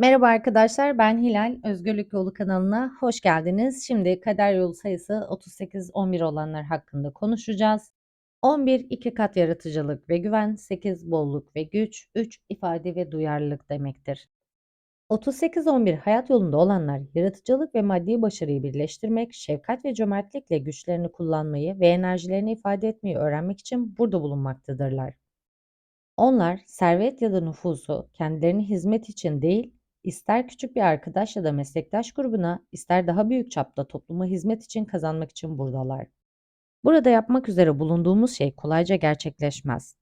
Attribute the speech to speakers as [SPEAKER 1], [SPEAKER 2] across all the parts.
[SPEAKER 1] Merhaba arkadaşlar, ben Hilal. Özgürlük Yolu kanalına hoş geldiniz. Şimdi kader yolu sayısı 38-11 olanlar hakkında konuşacağız. 11 iki kat yaratıcılık ve güven, 8 bolluk ve güç, 3 ifade ve duyarlılık demektir. 38-11 hayat yolunda olanlar yaratıcılık ve maddi başarıyı birleştirmek, şefkat ve cömertlikle güçlerini kullanmayı ve enerjilerini ifade etmeyi öğrenmek için burada bulunmaktadırlar. Onlar servet ya da nüfusu kendilerine hizmet için değil, ister küçük bir arkadaş ya da meslektaş grubuna, ister daha büyük çapta topluma hizmet için kazanmak için buradalar. Burada yapmak üzere bulunduğumuz şey kolayca gerçekleşmez.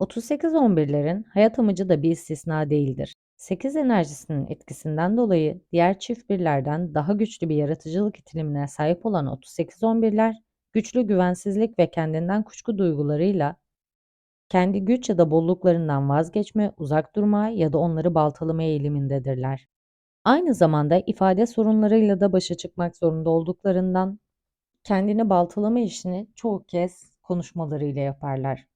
[SPEAKER 1] 38-11'lerin hayat amacı da bir istisna değildir. 8 enerjisinin etkisinden dolayı diğer çift birlerden daha güçlü bir yaratıcılık itilimine sahip olan 38-11'ler, güçlü güvensizlik ve kendinden kuşku duygularıyla kendi güç ya da bolluklarından vazgeçme, uzak durma ya da onları baltalama eğilimindedirler. Aynı zamanda ifade sorunlarıyla da başa çıkmak zorunda olduklarından kendini baltalama işini çoğu kez konuşmalarıyla yaparlar.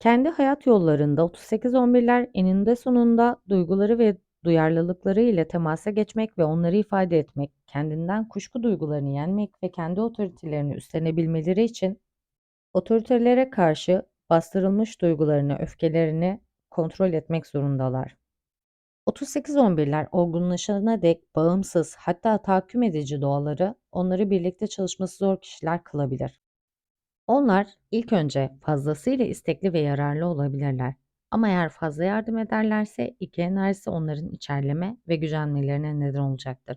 [SPEAKER 1] Kendi hayat yollarında 38-11'ler eninde sonunda duyguları ve duyarlılıkları ile temasa geçmek ve onları ifade etmek, kendinden kuşku duygularını yenmek ve kendi otoritelerini üstlenebilmeleri için otoritelere karşı bastırılmış duygularını, öfkelerini kontrol etmek zorundalar. 38-11'ler olgunlaşana dek bağımsız hatta tahakküm edici doğaları onları birlikte çalışması zor kişiler kılabilir. Onlar ilk önce fazlasıyla istekli ve yararlı olabilirler. Ama eğer fazla yardım ederlerse iki enerjisi onların içerleme ve gücenmelerine neden olacaktır.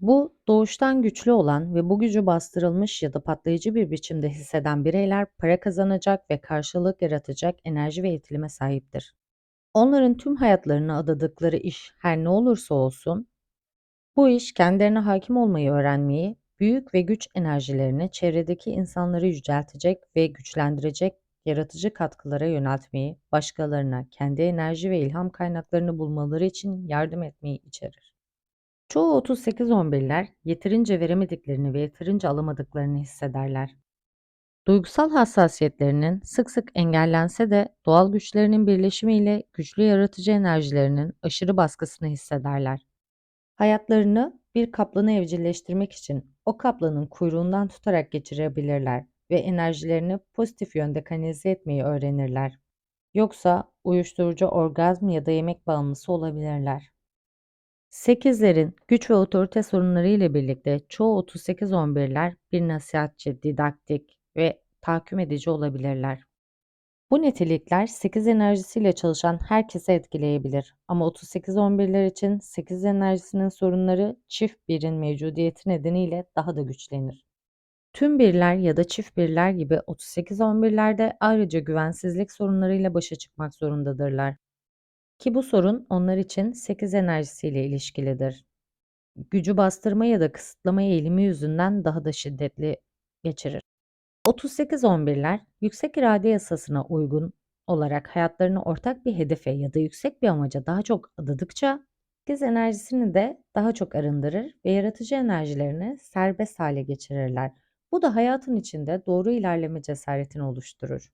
[SPEAKER 1] Bu doğuştan güçlü olan ve bu gücü bastırılmış ya da patlayıcı bir biçimde hisseden bireyler para kazanacak ve karşılık yaratacak enerji ve eğitilime sahiptir. Onların tüm hayatlarını adadıkları iş her ne olursa olsun, bu iş kendilerine hakim olmayı öğrenmeyi, büyük ve güç enerjilerini çevredeki insanları yüceltecek ve güçlendirecek yaratıcı katkılara yöneltmeyi, başkalarına kendi enerji ve ilham kaynaklarını bulmaları için yardım etmeyi içerir. Çoğu 38-11'ler yeterince veremediklerini ve yeterince alamadıklarını hissederler. Duygusal hassasiyetlerinin sık sık engellense de doğal güçlerinin birleşimiyle güçlü yaratıcı enerjilerinin aşırı baskısını hissederler. Hayatlarını bir kaplanı evcilleştirmek için o kaplanın kuyruğundan tutarak geçirebilirler ve enerjilerini pozitif yönde kanalize etmeyi öğrenirler. Yoksa uyuşturucu orgazm ya da yemek bağımlısı olabilirler. Sekizlerin güç ve otorite sorunları ile birlikte çoğu 38-11'ler bir nasihatçi, didaktik ve tahakküm edici olabilirler. Bu nitelikler 8 enerjisiyle çalışan herkese etkileyebilir ama 38-11'ler için 8 enerjisinin sorunları çift birin mevcudiyeti nedeniyle daha da güçlenir. Tüm birler ya da çift birler gibi 38-11'lerde ayrıca güvensizlik sorunlarıyla başa çıkmak zorundadırlar. Ki bu sorun onlar için 8 enerjisiyle ilişkilidir. Gücü bastırma ya da kısıtlama eğilimi yüzünden daha da şiddetli geçirir. 38-11'ler yüksek irade yasasına uygun olarak hayatlarını ortak bir hedefe ya da yüksek bir amaca daha çok adadıkça 8 enerjisini de daha çok arındırır ve yaratıcı enerjilerini serbest hale geçirirler. Bu da hayatın içinde doğru ilerleme cesaretini oluşturur.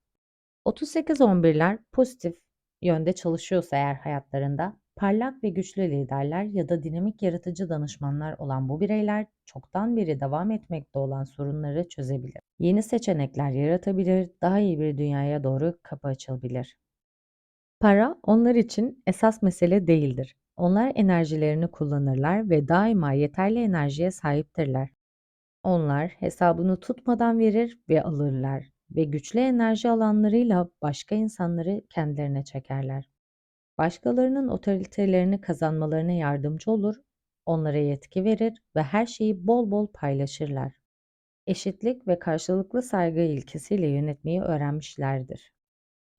[SPEAKER 1] 38-11'ler pozitif yönde çalışıyorsa eğer hayatlarında parlak ve güçlü liderler ya da dinamik yaratıcı danışmanlar olan bu bireyler çoktan beri devam etmekte olan sorunları çözebilir. Yeni seçenekler yaratabilir, daha iyi bir dünyaya doğru kapı açılabilir. Para onlar için esas mesele değildir. Onlar enerjilerini kullanırlar ve daima yeterli enerjiye sahiptirler. Onlar hesabını tutmadan verir ve alırlar ve güçlü enerji alanlarıyla başka insanları kendilerine çekerler. Başkalarının otoritelerini kazanmalarına yardımcı olur, onlara yetki verir ve her şeyi bol bol paylaşırlar. Eşitlik ve karşılıklı saygı ilkesiyle yönetmeyi öğrenmişlerdir.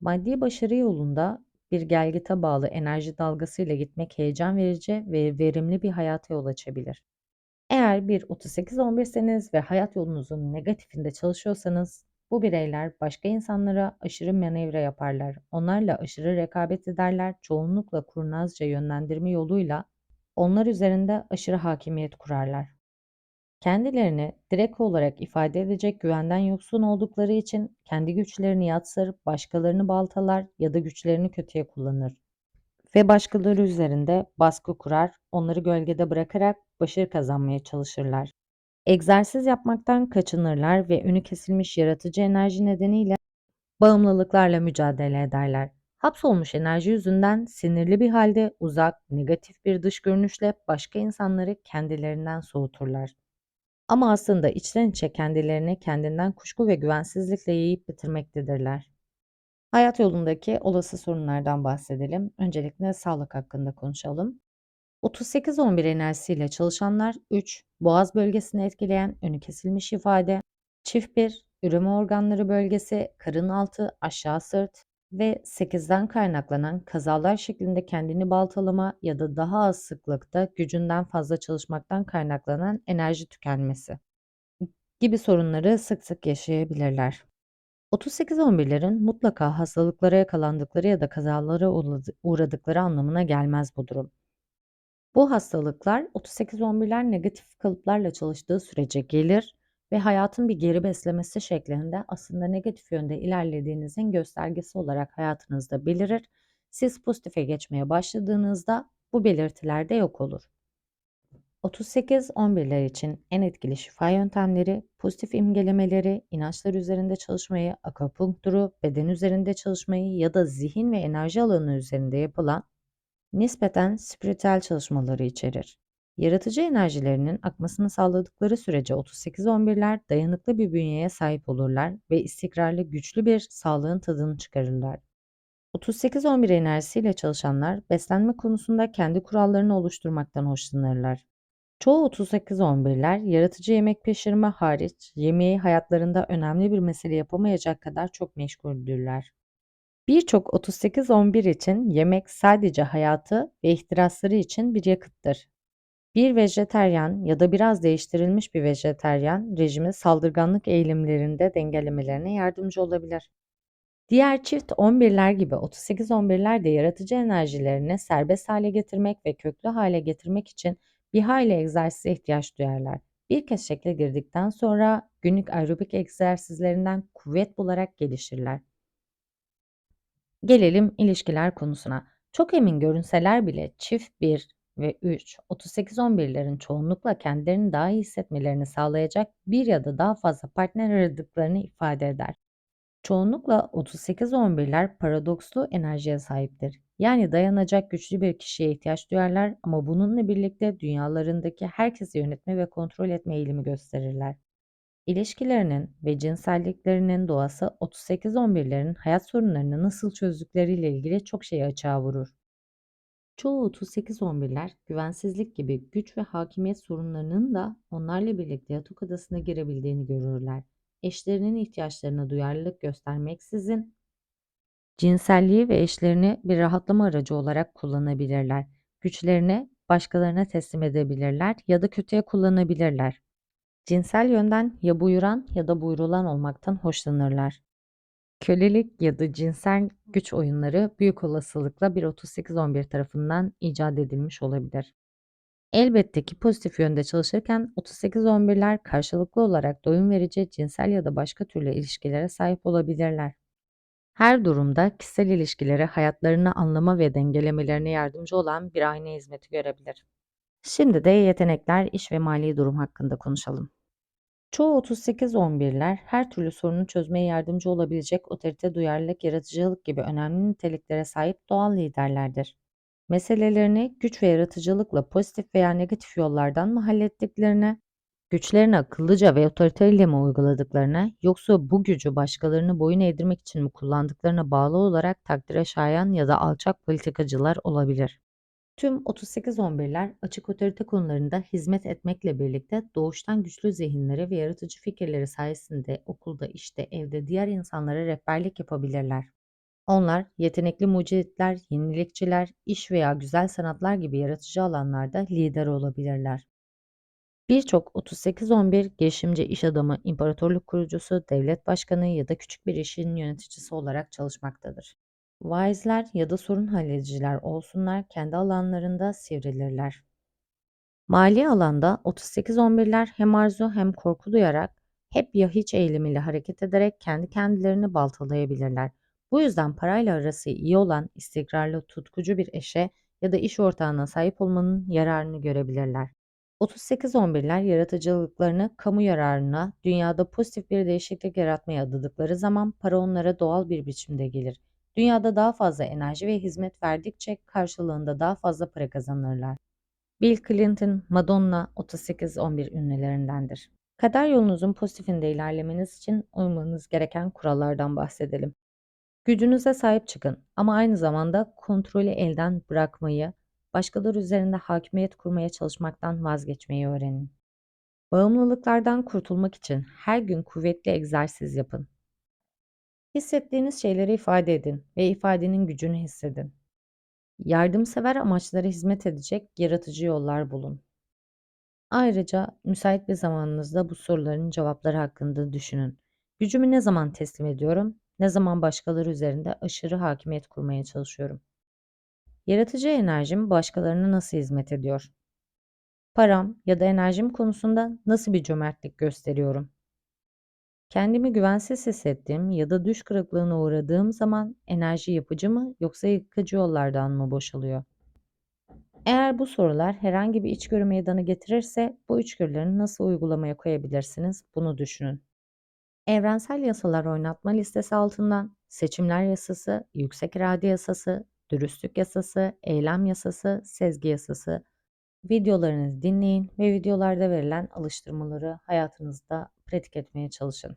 [SPEAKER 1] Maddi başarı yolunda bir gelgite bağlı enerji dalgasıyla gitmek heyecan verici ve verimli bir hayata yol açabilir. Eğer bir 38-11'seniz ve hayat yolunuzun negatifinde çalışıyorsanız bu bireyler başka insanlara aşırı manevra yaparlar. Onlarla aşırı rekabet ederler. Çoğunlukla kurnazca yönlendirme yoluyla onlar üzerinde aşırı hakimiyet kurarlar. Kendilerini direkt olarak ifade edecek güvenden yoksun oldukları için kendi güçlerini yatsır, başkalarını baltalar ya da güçlerini kötüye kullanır. ve başkaları üzerinde baskı kurar, onları gölgede bırakarak başarı kazanmaya çalışırlar. Egzersiz yapmaktan kaçınırlar ve önü kesilmiş yaratıcı enerji nedeniyle bağımlılıklarla mücadele ederler. Hapsolmuş enerji yüzünden sinirli bir halde uzak, negatif bir dış görünüşle başka insanları kendilerinden soğuturlar. Ama aslında içten içe kendilerini kendinden kuşku ve güvensizlikle yiyip bitirmektedirler. Hayat yolundaki olası sorunlardan bahsedelim. Öncelikle sağlık hakkında konuşalım. 38-11 enerjisiyle çalışanlar 3. Boğaz bölgesini etkileyen önü kesilmiş ifade, çift 1. Üreme organları bölgesi, karın altı, aşağı sırt ve 8'den kaynaklanan kazalar şeklinde kendini baltalama ya da daha az sıklıkta gücünden fazla çalışmaktan kaynaklanan enerji tükenmesi gibi sorunları sık sık yaşayabilirler. 38-11'lerin mutlaka hastalıklara yakalandıkları ya da kazalara uğradı- uğradıkları anlamına gelmez bu durum. Bu hastalıklar 38-11'ler negatif kalıplarla çalıştığı sürece gelir ve hayatın bir geri beslemesi şeklinde aslında negatif yönde ilerlediğinizin göstergesi olarak hayatınızda belirir. Siz pozitife geçmeye başladığınızda bu belirtiler de yok olur. 38-11'ler için en etkili şifa yöntemleri pozitif imgelemeleri, inançlar üzerinde çalışmayı, akupunkturu, beden üzerinde çalışmayı ya da zihin ve enerji alanı üzerinde yapılan nispeten spiritüel çalışmaları içerir. Yaratıcı enerjilerinin akmasını sağladıkları sürece 38-11'ler dayanıklı bir bünyeye sahip olurlar ve istikrarlı güçlü bir sağlığın tadını çıkarırlar. 38-11 enerjisiyle çalışanlar beslenme konusunda kendi kurallarını oluşturmaktan hoşlanırlar. Çoğu 38-11'ler yaratıcı yemek pişirme hariç yemeği hayatlarında önemli bir mesele yapamayacak kadar çok meşguldürler. Birçok 38-11 için yemek sadece hayatı ve ihtirasları için bir yakıttır. Bir vejeteryan ya da biraz değiştirilmiş bir vejeteryan rejimi saldırganlık eğilimlerinde dengelemelerine yardımcı olabilir. Diğer çift 11'ler gibi 38-11'ler de yaratıcı enerjilerini serbest hale getirmek ve köklü hale getirmek için bir hayli egzersize ihtiyaç duyarlar. Bir kez şekle girdikten sonra günlük aerobik egzersizlerinden kuvvet bularak gelişirler. Gelelim ilişkiler konusuna. Çok emin görünseler bile çift 1 ve 3, 38-11'lerin çoğunlukla kendilerini daha iyi hissetmelerini sağlayacak bir ya da daha fazla partner aradıklarını ifade eder. Çoğunlukla 38-11'ler paradokslu enerjiye sahiptir. Yani dayanacak güçlü bir kişiye ihtiyaç duyarlar ama bununla birlikte dünyalarındaki herkesi yönetme ve kontrol etme eğilimi gösterirler. İlişkilerinin ve cinselliklerinin doğası 38-11'lerin hayat sorunlarını nasıl çözdükleriyle ilgili çok şeyi açığa vurur. Çoğu 38-11'ler güvensizlik gibi güç ve hakimiyet sorunlarının da onlarla birlikte yatak odasına girebildiğini görürler. Eşlerinin ihtiyaçlarına duyarlılık göstermeksizin cinselliği ve eşlerini bir rahatlama aracı olarak kullanabilirler. Güçlerini başkalarına teslim edebilirler ya da kötüye kullanabilirler. Cinsel yönden ya buyuran ya da buyurulan olmaktan hoşlanırlar. Kölelik ya da cinsel güç oyunları büyük olasılıkla bir 38-11 tarafından icat edilmiş olabilir. Elbette ki pozitif yönde çalışırken 38-11'ler karşılıklı olarak doyum verici cinsel ya da başka türlü ilişkilere sahip olabilirler. Her durumda kişisel ilişkileri hayatlarını anlama ve dengelemelerine yardımcı olan bir ayna hizmeti görebilir. Şimdi de yetenekler, iş ve mali durum hakkında konuşalım. Çoğu 38-11'ler her türlü sorunu çözmeye yardımcı olabilecek otorite, duyarlılık, yaratıcılık gibi önemli niteliklere sahip doğal liderlerdir. Meselelerini güç ve yaratıcılıkla pozitif veya negatif yollardan mı hallettiklerini, güçlerini akıllıca ve otoriteyle mi uyguladıklarına, yoksa bu gücü başkalarını boyun eğdirmek için mi kullandıklarına bağlı olarak takdire şayan ya da alçak politikacılar olabilir. Tüm 38-11'ler açık otorite konularında hizmet etmekle birlikte doğuştan güçlü zihinleri ve yaratıcı fikirleri sayesinde okulda, işte, evde diğer insanlara rehberlik yapabilirler. Onlar yetenekli mucitler, yenilikçiler, iş veya güzel sanatlar gibi yaratıcı alanlarda lider olabilirler. Birçok 38-11 girişimci iş adamı, imparatorluk kurucusu, devlet başkanı ya da küçük bir işin yöneticisi olarak çalışmaktadır. Wise'ler ya da sorun hallediciler olsunlar kendi alanlarında sivrilirler. Mali alanda 38-11'ler hem arzu hem korku duyarak hep ya hiç eğilimiyle hareket ederek kendi kendilerini baltalayabilirler. Bu yüzden parayla arası iyi olan, istikrarlı, tutkucu bir eşe ya da iş ortağına sahip olmanın yararını görebilirler. 38-11'ler yaratıcılıklarını kamu yararına, dünyada pozitif bir değişiklik yaratmaya adadıkları zaman para onlara doğal bir biçimde gelir. Dünyada daha fazla enerji ve hizmet verdikçe karşılığında daha fazla para kazanırlar. Bill Clinton, Madonna 38-11 ünlülerindendir. Kader yolunuzun pozitifinde ilerlemeniz için uymanız gereken kurallardan bahsedelim. Gücünüze sahip çıkın ama aynı zamanda kontrolü elden bırakmayı, başkaları üzerinde hakimiyet kurmaya çalışmaktan vazgeçmeyi öğrenin. Bağımlılıklardan kurtulmak için her gün kuvvetli egzersiz yapın. Hissettiğiniz şeyleri ifade edin ve ifadenin gücünü hissedin. Yardımsever amaçlara hizmet edecek yaratıcı yollar bulun. Ayrıca müsait bir zamanınızda bu soruların cevapları hakkında düşünün. Gücümü ne zaman teslim ediyorum? Ne zaman başkaları üzerinde aşırı hakimiyet kurmaya çalışıyorum? Yaratıcı enerjim başkalarına nasıl hizmet ediyor? Param ya da enerjim konusunda nasıl bir cömertlik gösteriyorum? Kendimi güvensiz hissettiğim ya da düş kırıklığına uğradığım zaman enerji yapıcı mı yoksa yıkıcı yollardan mı boşalıyor? Eğer bu sorular herhangi bir içgörü meydana getirirse bu içgörüleri nasıl uygulamaya koyabilirsiniz bunu düşünün. Evrensel yasalar oynatma listesi altından seçimler yasası, yüksek irade yasası, dürüstlük yasası, eylem yasası, sezgi yasası videolarınızı dinleyin ve videolarda verilen alıştırmaları hayatınızda pratik etmeye çalışın.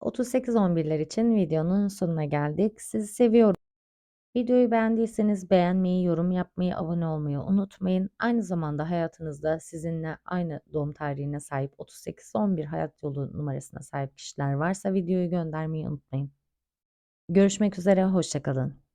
[SPEAKER 1] 38-11'ler için videonun sonuna geldik. Sizi seviyorum. Videoyu beğendiyseniz beğenmeyi, yorum yapmayı, abone olmayı unutmayın. Aynı zamanda hayatınızda sizinle aynı doğum tarihine sahip 38-11 hayat yolu numarasına sahip kişiler varsa videoyu göndermeyi unutmayın. Görüşmek üzere, hoşçakalın.